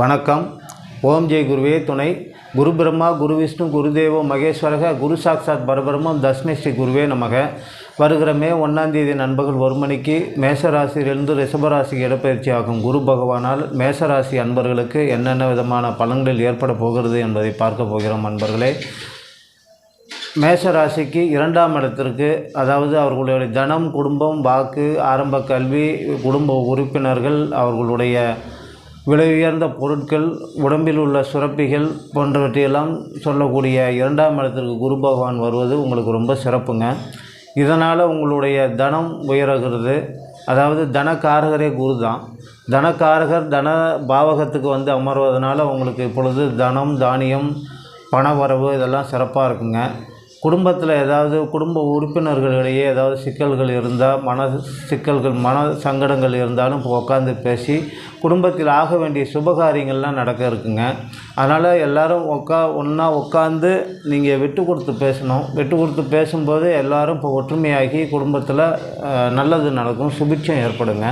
வணக்கம். ஓம் ஜெய் குருவே துணை. குரு பிரம்மா குரு விஷ்ணு குருதேவோ மகேஸ்வரக குரு சாக்சாத் பரபிரம்மம் தஸ்மே ஸ்ரீ குருவே நமக. வருகிற மே ஒன்றாந்தேதி நண்பர்கள் ஒரு மணிக்கு மேசராசியிலிருந்து ரிஷபராசிக்கு இடப்பயிற்சி ஆகும். குரு பகவானால் மேசராசி அன்பர்களுக்கு என்னென்ன விதமான பலன்கள் ஏற்பட போகிறது என்பதை பார்க்க போகிறோம் அன்பர்களே. மேஷராசிக்கு இரண்டாம் இடத்திற்கு அதாவது அவர்களுடைய தனம் குடும்பம் வாக்கு ஆரம்ப கல்வி குடும்ப உறுப்பினர்கள் அவர்களுடைய விலை உயர்ந்த பொருட்கள் உடம்பில் உள்ள சுரப்பிகள் போன்றவற்றையெல்லாம் சொல்லக்கூடிய இரண்டாம் இடத்திற்கு குரு பகவான் வருவது உங்களுக்கு ரொம்ப சிறப்புங்க. இதனால் உங்களுடைய தனம் உயர்கிறது. அதாவது தனக்காரகரே குரு தான். தனக்காரகர் தன பாவகத்துக்கு வந்து அமர்வதனால உங்களுக்கு இப்பொழுது தனம் தானியம் பணவரவு இதெல்லாம் சிறப்பாக இருக்குங்க. குடும்பத்தில் ஏதாவது குடும்ப உறுப்பினர்களிடையே ஏதாவது சிக்கல்கள் இருந்தால் மன சிக்கல்கள் மன சங்கடங்கள் இருந்தாலும் இப்போ உட்காந்து பேசி குடும்பத்தில் ஆக வேண்டிய சுபகாரியங்கள்லாம் நடக்க இருக்குங்க. அதனால் எல்லாரும் உட்கா ஒன்றா உட்காந்து நீங்கள் விட்டு கொடுத்து பேசணும். விட்டு கொடுத்து பேசும்போது எல்லோரும் இப்போ ஒற்றுமையாகி குடும்பத்தில் நல்லது நடக்கும் சுபிட்சம் ஏற்படுங்க.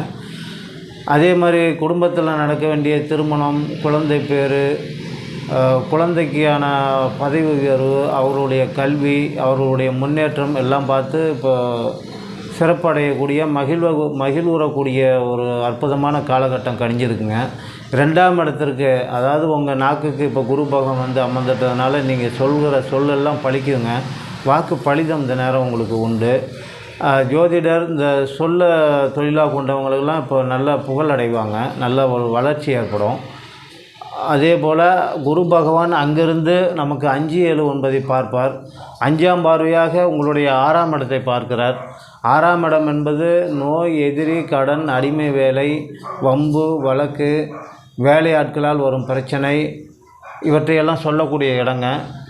அதே மாதிரி குடும்பத்தில் நடக்க வேண்டிய திருமணம் குழந்தை பேர் குழந்தைக்கான பதவி உயர்வு அவருடைய கல்வி அவர்களுடைய முன்னேற்றம் எல்லாம் பார்த்து இப்போ சிறப்படையக்கூடிய மகிழ்வ மகிழ்வுறக்கூடிய ஒரு அற்புதமான காலகட்டம் கணிஞ்சிருக்குங்க. ரெண்டாம் இடத்திற்கு அதாவது உங்கள் நாக்குக்கு இப்போ குரு பகவான் வந்து அமர்ந்துட்டதுனால நீங்கள் சொல்கிற சொல்லெல்லாம் பழிக்குங்க வாக்கு பலிதம் இந்த நேரம் உங்களுக்கு உண்டு. ஜோதிடர் இந்த சொல்ல தொழிலாக கொண்டவங்களுக்கெல்லாம் இப்போ நல்ல புகழடைவாங்க. நல்ல ஒரு வளர்ச்சி ஏற்படும். அதே போல் குரு பகவான் அங்கிருந்து நமக்கு அஞ்சு ஏழு ஒன்பதை பார்ப்பார். அஞ்சாம் பார்வையாக உங்களுடைய ஆறாம் இடத்தை பார்க்கிறார். ஆறாம் இடம் என்பது நோய் எதிரி கடன் அடிமை வேலை வம்பு வழக்கு வேலையாட்களால் வரும் பிரச்சனை. இவற்றையெல்லாம் சொல்லக்கூடிய இடங்க.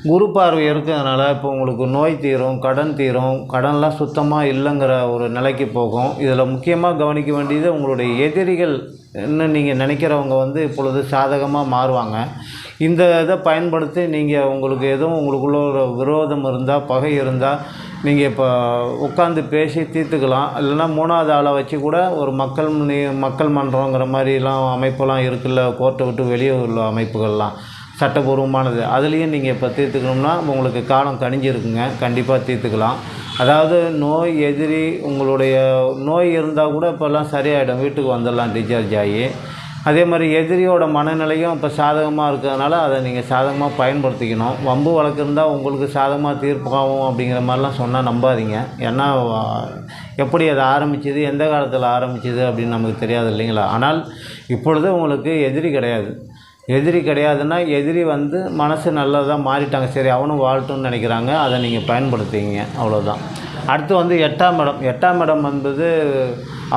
குரு பார்வை இருக்கிறதுனால இப்போ உங்களுக்கு நோய் தீரும் கடன் தீரும் கடன்லாம் சுத்தமாக இல்லைங்கிற ஒரு நிலைக்கு போகும். இதில் முக்கியமாக கவனிக்க வேண்டியது உங்களுடைய எதிரிகள் என்ன நீங்கள் நினைக்கிறவங்க வந்து இப்பொழுது சாதகமாக மாறுவாங்க. இந்த இதை பயன்படுத்தி நீங்கள் உங்களுக்கு எதுவும் உங்களுக்குள்ள ஒரு விரோதம் இருந்தால் பகை இருந்தால் நீங்கள் இப்போ உட்காந்து பேசி தீர்த்துக்கலாம். இல்லைன்னா மூணாவது ஆளை வச்சு கூட ஒரு மக்கள் நீ மக்கள் மன்றங்கிற மாதிரிலாம் அமைப்பெல்லாம் இருக்குல்ல கோர்ட்டை விட்டு வெளியே உள்ள அமைப்புகள்லாம். சட்டபூர்வமானது. அதுலேயும் நீங்கள் இப்போ தீர்த்துக்கணும்னா உங்களுக்கு காலம் கணிஞ்சிருக்குங்க கண்டிப்பாக தீர்த்துக்கலாம். அதாவது நோய் எதிரி உங்களுடைய நோய் இருந்தால் கூட இப்போல்லாம் சரியாயிடும். வீட்டுக்கு வந்துடலாம் டிஸ்சார்ஜ் ஆகி. அதே மாதிரி எதிரியோட மனநிலையும் இப்போ சாதகமாக இருக்கிறதுனால அதை நீங்கள் சாதகமாக பயன்படுத்திக்கணும். வம்பு வழக்கு இருந்தால் உங்களுக்கு சாதகமாக தீர்ப்பாகும் அப்படிங்கிற மாதிரிலாம் சொன்னால் நம்பாதீங்க. ஏன்னா எப்படி அது ஆரம்பிச்சது எந்த காலத்தில் ஆரம்பிச்சது அப்படின்னு நமக்கு தெரியாது இல்லைங்களா? ஆனால் இப்பொழுது உங்களுக்கு எதிரி கிடையாது. எதிரி கிடையாதுன்னா எதிரி வந்து மனசு நல்லதாக மாறிட்டாங்க. சரி அவனும் வாழட்டும்னு நினைக்கிறாங்க. அதை நீங்கள் பயன்படுத்திங்க அவ்வளோதான் அடுத்து வந்து எட்டாம் இடம். எட்டாம் இடம் என்பது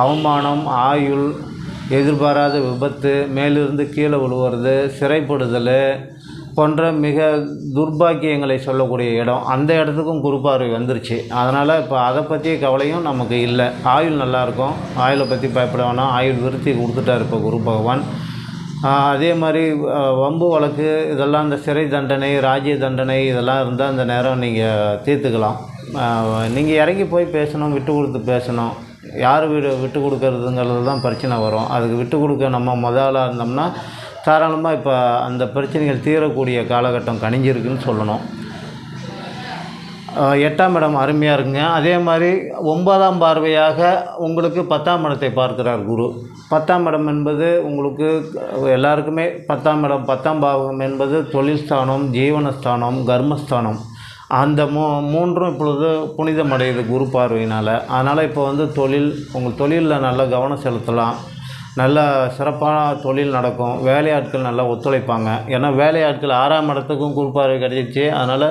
அவமானம் ஆயுள் எதிர்பாராத விபத்து மேலிருந்து கீழே விழுவுறது சிறைப்படுதல் போன்ற மிக துர்பாக்கியங்களை சொல்லக்கூடிய இடம். அந்த இடத்துக்கும் குறுப்பார்வை வந்துருச்சு. அதனால் இப்போ அதை பற்றிய கவலையும் நமக்கு இல்லை. ஆயுள் நல்லாயிருக்கும் ஆயுளை பற்றி பயப்பட வேணாம். ஆயுள் விருத்தி கொடுத்துட்டார் இப்போ குரு பகவான். அதே மாதிரி வம்பு வழக்கு இதெல்லாம் இந்த சிறை தண்டனை ராஜ்ய தண்டனை இதெல்லாம் இருந்தால் அந்த நேரம் நீங்கள் தீர்த்துக்கலாம். நீங்கள் இறங்கி போய் பேசணும் விட்டு கொடுத்து பேசணும். யார் வீடு விட்டு கொடுக்கறதுங்கிறது தான் பிரச்சனை வரும். அதுக்கு விட்டு கொடுக்க நம்ம முதலாக இருந்தோம்னா தாராளமாக இப்போ அந்த பிரச்சனைகள் தீரக்கூடிய காலகட்டம் கணிஞ்சிருக்குன்னு சொல்லணும். எட்டாம் இடம் அருமையாக இருக்குங்க. அதே மாதிரி ஒன்பதாம் பார்வையாக உங்களுக்கு பத்தாம் இடத்தை பார்க்கிறார் குரு. பத்தாம் இடம் என்பது உங்களுக்கு எல்லாருக்குமே பத்தாம் இடம் பத்தாம் பாவகம் என்பது தொழில் ஸ்தானம் ஜீவனஸ்தானம் கர்மஸ்தானம். அந்த மூ மூன்றும் இப்பொழுது புனிதமடையுது குரு பார்வையினால். அதனால் இப்போ வந்து தொழில் உங்கள் தொழிலில் நல்ல கவனம் செலுத்தலாம். நல்ல சிறப்பான தொழில் நடக்கும். வேலையாட்கள் நல்லா ஒத்துழைப்பாங்க. ஏன்னா வேலையாட்கள் ஆறாம் இடத்துக்கும் குறிப்பார்வை கிடைச்சிச்சு அதனால்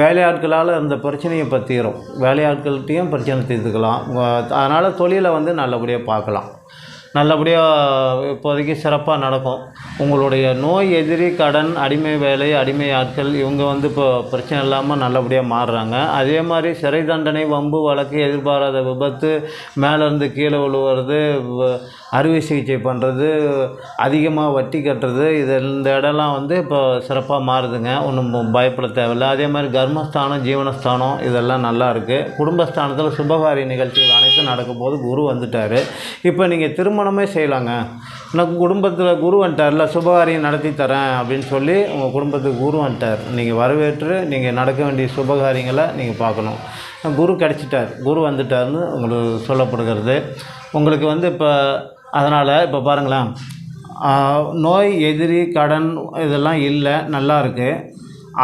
வேலையாட்களால் அந்த பிரச்சனையை இப்போ தீரும். வேலையாட்கள்கிட்டையும் பிரச்சனை தீர்த்துக்கலாம். அதனால் தொழிலை வந்து நல்லபடியாக பார்க்கலாம். நல்லபடியாக இப்போதைக்கு சிறப்பாக நடக்கும். உங்களுடைய நோய் எதிரி கடன் அடிமை வேலை அடிமை ஆட்கள் இவங்க வந்து இப்போ பிரச்சனை இல்லாமல் நல்லபடியாக மாறுறாங்க. அதே மாதிரி சிறை தண்டனை வம்பு வழக்கு எதிர்பாராத விபத்து மேலேருந்து கீழே விழுவுறது அறுவை சிகிச்சை பண்ணுறது அதிகமாக வட்டி கட்டுறது இது இந்த இடம்லாம் வந்து இப்போ சிறப்பாக மாறுதுங்க. ஒன்றும் பயப்பட தேவையில்ல. அதே மாதிரி கர்மஸ்தானம் ஜீவனஸ்தானம் இதெல்லாம் நல்லா இருக்குது குடும்பஸ்தானத்தில் சுபகாரிய நிகழ்ச்சிகள் அனைத்தும் நடக்கும்போது குரு வந்துட்டார். இப்போ நீங்கள் திரும்ப திருமணமே செய்யலாங்க. எனக்கு குடும்பத்தில் குரு வந்துட்டார்ல சுபகாரியம் நடத்தி தரேன் அப்படின்னு சொல்லி உங்கள் குடும்பத்துக்கு குரு வந்துட்டார். நீங்கள் வரவேற்று நீங்கள் நடக்க வேண்டிய சுபகாரியங்களை நீங்கள் பார்க்கணும். குரு கிடச்சிட்டார். குரு வந்துட்டார்னு உங்களுக்கு சொல்லப்படுகிறது. உங்களுக்கு வந்து இப்போ அதனால் இப்போ பாருங்களேன் நோய் எதிரி கடன் இதெல்லாம் இல்லை நல்லா இருக்குது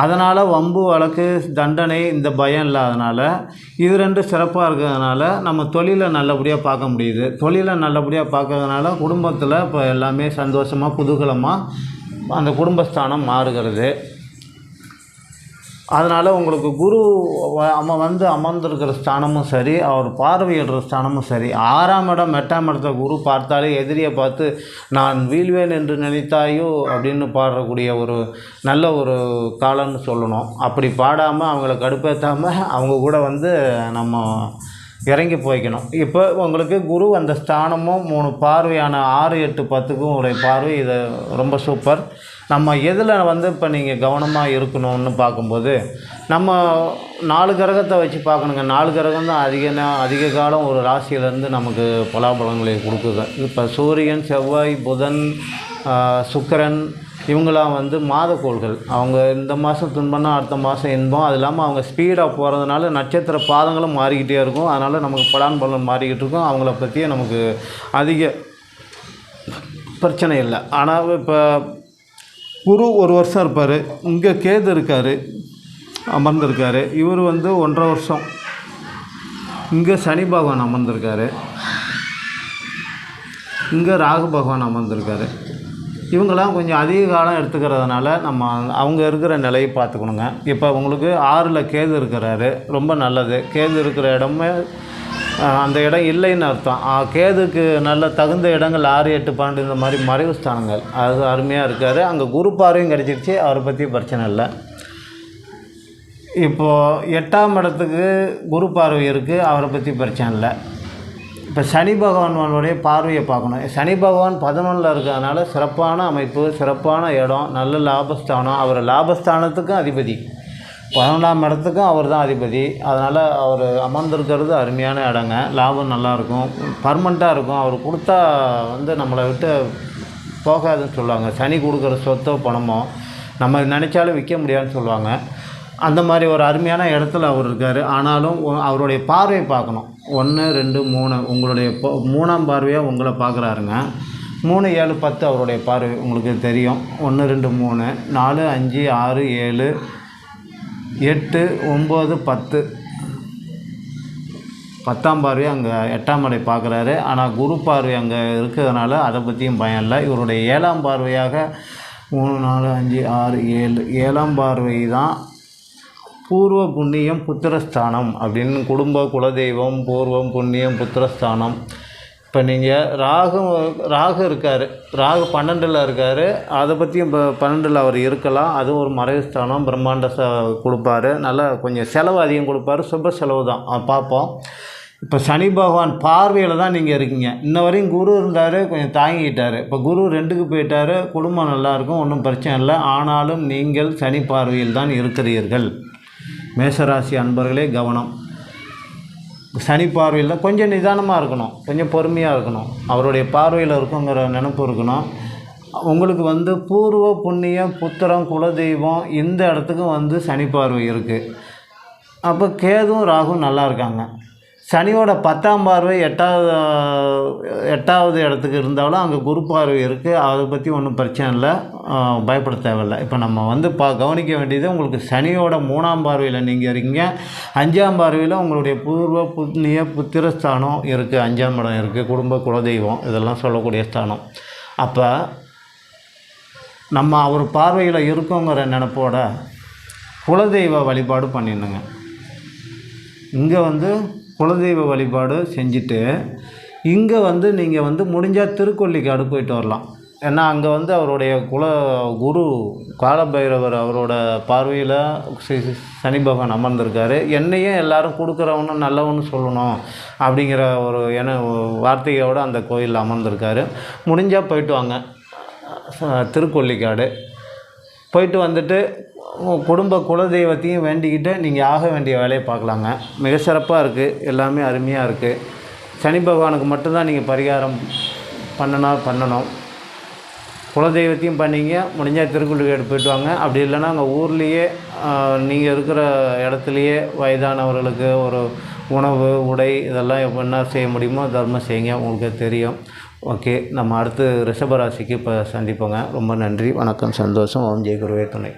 அதனால் வம்பு வழக்கு தண்டனை இந்த பயம் இல்லாதனால இது ரெண்டு சிறப்பாக இருக்கிறதுனால நம்ம தொழிலை நல்லபடியாக பார்க்க முடியுது. தொழிலை நல்லபடியாக பார்க்கறதுனால குடும்பத்தில் இப்போ எல்லாமே சந்தோஷமாக குதூகலமாக அந்த குடும்பஸ்தானம் மாறுகிறது. அதனால் உங்களுக்கு குரு அம்ம வந்து அமர்ந்திருக்கிற ஸ்தானமும் சரி அவர் பார்வையிடுற ஸ்தானமும் சரி ஆறாம் இடம் எட்டாம் இடத்த குரு பார்த்தாலே எதிரியை பார்த்து நான் வீழ்வேன் என்று நினைத்தாயோ? அப்படின்னு பாடக்கூடிய ஒரு நல்ல ஒரு காலம்னு சொல்லணும். அப்படி பாடாமல் அவங்கள கடுப்பேற்றாமல் அவங்க கூட வந்து நம்ம இறங்கி போய்க்கணும். இப்போ உங்களுக்கு குரு அந்த ஸ்தானமும் மூணு பார்வையான ஆறு எட்டு பத்துக்கும் உடைய பார்வை இது ரொம்ப சூப்பர். நம்ம எதில் வந்து இப்போ நீங்கள் கவனமாக இருக்கணும்னு பார்க்கும்போது நம்ம நாலு கிரகத்தை வச்சு பார்க்கணுங்க. நாலு கிரகம் தான் அதிக அதிக காலம் ஒரு ராசியிலேருந்து நமக்கு பலாபலங்களை கொடுக்குது. இப்போ சூரியன் செவ்வாய் புதன் சுக்கரன் இவங்களாம் வந்து மாதக்கோள்கள் அவங்க இந்த மாதம் துன்பம்னா அடுத்த மாதம் இன்பம். அது இல்லாமல் அவங்க ஸ்பீடாக போகிறதுனால நட்சத்திர பாதங்களும் மாறிக்கிட்டே இருக்கும். அதனால் நமக்கு பலான் பலன் மாறிக்கிட்டு இருக்கும். அவங்கள பற்றியே நமக்கு அதிக பிரச்சனை இல்லை. ஆனால் இப்போ குரு ஒரு வருஷம் இருப்பார். இங்கே கேது இருக்கார். அமர்ந்திருக்காரு. இவர் வந்து ஒன்றரை வருஷம். இங்கே சனி பகவான் அமர்ந்திருக்காரு. இங்கே ராகு பகவான் அமர்ந்திருக்காரு. இவங்கெல்லாம் கொஞ்சம் அதிக காலம் எடுத்துக்கிறதுனால நம்ம அவங்க இருக்கிற நிலையை பார்த்துக்கணுங்க. இப்போ உங்களுக்கு ஆறில் கேது இருக்கிறாரு. ரொம்ப நல்லது. கேது இருக்கிற இடமே அந்த இடம் இல்லைன்னு அர்த்தம். ஆ, கேதுக்கு நல்ல தகுந்த இடங்கள் ஆறு எட்டு பன்னெண்டு இந்த மாதிரி மறைவு ஸ்தானங்கள். அது அருமையாக இருக்கார். அங்கே குரு பார்வையும் கிடச்சிருச்சு. அவரை பற்றி பிரச்சனை இல்லை. இப்போது எட்டாம் இடத்துக்கு குரு பார்வை இருக்குது அவரை பற்றி பிரச்சனை இல்லை. இப்போ சனி பகவானுடைய பார்வையை பார்க்கணும். சனி பகவான் பதினொன்றில் இருக்கிறதுனால சிறப்பான அமைப்பு சிறப்பான இடம் நல்ல லாபஸ்தானம். அவர் லாபஸ்தானத்துக்கும் அதிபதி. பதினொன்றாம் இடத்துக்கும் அவர் தான் அதிபதி. அதனால் அவர் அமர்ந்திருக்கிறது அருமையான இடங்க. லாபம் நல்லாயிருக்கும் பர்மனண்ட்டாக இருக்கும். அவர் கொடுத்தா வந்து நம்மளை விட்டு போகாதுன்னு சொல்லுவாங்க. சனி கொடுக்குற சொத்தோ பணமோ நம்ம நினச்சாலும் விற்க முடியாதுன்னு சொல்லுவாங்க. அந்த மாதிரி ஒரு அருமையான இடத்துல அவர் இருக்கார். ஆனாலும் அவருடைய பார்வையை பார்க்கணும். ஒன்று ரெண்டு மூணு. உங்களுடைய மூணாம் பார்வையாக உங்களை பார்க்குறாருங்க. மூணு ஏழு பத்து அவருடைய பார்வை உங்களுக்கு தெரியும். ஒன்று ரெண்டு மூணு. நாலு அஞ்சு ஆறு ஏழு எட்டு ஒம்பது பத்து. பத்தாம் பார்வை அங்கே எட்டாம் அடை பார்க்குறாரு. ஆனால் குரு பார்வை அங்கே இருக்கிறதுனால அதை பற்றியும் பயம் இல்லை. இவருடைய ஏழாம் பார்வையாக மூணு நாலு அஞ்சு ஆறு ஏழு. ஏழாம் பார்வை தான் பூர்வ புண்ணியம் புத்திரஸ்தானம் அப்படின்னு குடும்ப குலதெய்வம் பூர்வம் புண்ணியம் புத்திரஸ்தானம். இப்போ நீங்கள் ராகு ராகு இருக்கார். ராகு பன்னெண்டில் இருக்கார். அதை பற்றியும் இப்போ பன்னெண்டில் அவர் இருக்கலாம். அதுவும் ஒரு மறைவு ஸ்தானம் பிரம்மாண்ட ச கொடுப்பாரு. நல்லா கொஞ்சம் செலவு அதிகம் கொடுப்பாரு. சுப செலவு தான். பார்ப்போம். இப்போ சனி பகவான் பார்வையில் தான் நீங்கள் இருக்கீங்க. இன்ன வரையும் குரு இருந்தார் கொஞ்சம் தாங்கிக்கிட்டார். இப்போ குரு ரெண்டுக்கு போயிட்டார். குடும்பம் நல்லாயிருக்கும் ஒன்றும் பிரச்சனை இல்லை. ஆனாலும் நீங்கள் சனி பார்வையில் தான் இருக்கிறீர்கள். மேஷராசி அன்பர்களே கவனம். சனி பார்வையில் கொஞ்சம் நிதானமாக இருக்கணும். கொஞ்சம் பொறுமையாக இருக்கணும். அவருடைய பார்வையில் இருக்குங்கிற நினப்பு இருக்கணும். உங்களுக்கு வந்து பூர்வ புண்ணியம் புத்திரம் குலதெய்வம் இந்த இடத்துக்கும் வந்து சனி பார்வை இருக்குது அப்போ கேதும் ராகும் நல்லா இருக்காங்க. சனியோட பத்தாம் பார்வை எட்டாவது எட்டாவது இடத்துக்கு இருந்தாலும் அங்கே குரு பார்வை இருக்குது அதை பற்றி ஒன்றும் பிரச்சனை இல்லை. பயப்பட தேவையில்லை. இப்போ நம்ம வந்து பா கவனிக்க வேண்டியது உங்களுக்கு சனியோட மூணாம் பார்வையில் நீங்கள் இருக்கீங்க. அஞ்சாம் பார்வையில் உங்களுடைய பூர்வ புண்ணிய புத்திரஸ்தானம் இருக்குது அஞ்சாம் இடம் இருக்குது குடும்ப குலதெய்வம் இதெல்லாம் சொல்லக்கூடிய ஸ்தானம். அப்போ நம்ம அவர் பார்வையில் இருக்கோங்கிற நினப்போட குலதெய்வ வழிபாடு பண்ணிடணுங்க. இங்கே வந்து குலதெய்வ வழிபாடு செஞ்சுட்டு இங்கே வந்து நீங்கள் வந்து முடிஞ்சால் திருக்கொல்லிக்காடு போயிட்டு வரலாம். ஏன்னா அங்கே வந்து அவருடைய குல குரு காலபைரவர் அவரோட பார்வையில் சனி பகவான் அமர்ந்திருக்காரு. என்னையும் எல்லாரும் கொடுக்குறவனும் நல்லவனும் சொல்லணும் அப்படிங்கிற ஒரு என வார்த்தையோடு அந்த கோயிலில் அமர்ந்திருக்காரு. முடிஞ்சால் போயிட்டு வாங்க. திருக்கொல்லிக்காடு போயிட்டு வந்துட்டு குடும்ப குலதெய்வத்தையும் வேண்டிக்கிட்டு நீங்கள் ஆக வேண்டிய வேலையை பார்க்கலாங்க. மிக சிறப்பாக இருக்குது எல்லாமே அருமையாக இருக்குது சனி பகவானுக்கு மட்டும்தான் நீங்கள் பரிகாரம் பண்ணனா பண்ணணும். குலதெய்வத்தையும் பண்ணிங்க. முடிஞ்சால் திருக்குள்ளிக்கேடு போயிட்டு வாங்க. அப்படி இல்லைன்னா அங்கே ஊர்லேயே நீங்கள் இருக்கிற இடத்துலையே வயதானவர்களுக்கு ஒரு உணவு உடை இதெல்லாம் என்ன செய்ய முடியுமோ தர்மம் செய்யுங்க. உங்களுக்கு தெரியும். ஓகே நம்ம அடுத்து ரிஷபராசிக்கு இப்போ சந்திப்போங்க. ரொம்ப நன்றி வணக்கம் சந்தோஷம். ஓம் ஜெய குருவே துணை.